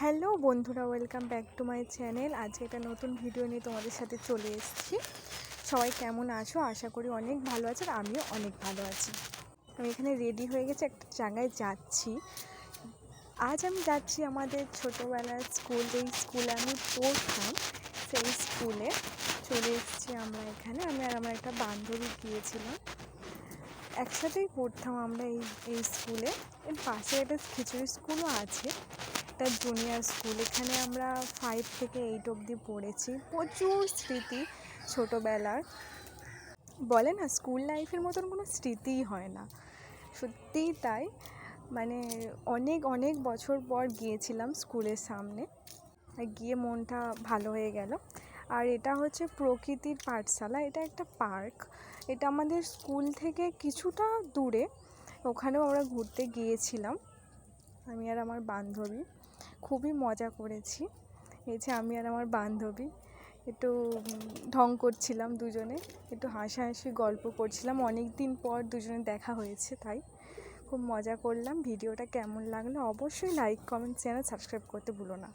Hello বন্ধুরা, welcome back to my channel. আজকে একটা নতুন ভিডিও নিয়ে তোমাদের সাথে চলে এসেছি। সবাই কেমন আছো? আশা করি অনেক ভালো আছে আর আমিও অনেক ভালো আছি। আমি এখানে রেডি হয়ে গেছি, একটা জায়গায় যাচ্ছি। আজ আমি যাচ্ছি আমাদের ছোটোবেলার স্কুল যেই স্কুলে আমি পড়তাম, সেই স্কুলে চলে এসেছি আমরা এখানে। আমি আর আমার একটা বান্ধবী গিয়েছিলাম। একসাথেই পড়তাম আমরা এই এই স্কুলে এর পাশে একটা খিচুড়ি স্কুলও আছে। একটা জুনিয়র স্কুল এখানে আমরা ফাইভ থেকে এইট অবধি পড়েছি। প্রচুর স্মৃতি ছোটোবেলার। বলে না স্কুল লাইফের মতন কোনো স্মৃতিই হয় না। সত্যিই তাই। মানে অনেক অনেক বছর পর গিয়েছিলাম স্কুলের সামনে। গিয়ে মনটা ভালো হয়ে গেল। আর এটা হচ্ছে প্রকৃতির পাঠশালা, এটা একটা পার্ক এটা আমাদের স্কুল থেকে কিছুটা দূরে। ওখানেও আমরা ঘুরতে গিয়েছিলাম। আমি আর আমার বান্ধবী খুবই মজা করেছি। এই যে আমি আর আমার বান্ধবী একটু ঢং করছিলাম দুজনে, একটু হাসাহাসি গল্প করছিলাম। অনেক দিন পর দুজনে দেখা হয়েছে তাই খুব মজা করলাম। ভিডিওটা কেমন লাগল অবশ্যই লাইক কমেন্ট চ্যানেল সাবস্ক্রাইব করতে ভুলো না।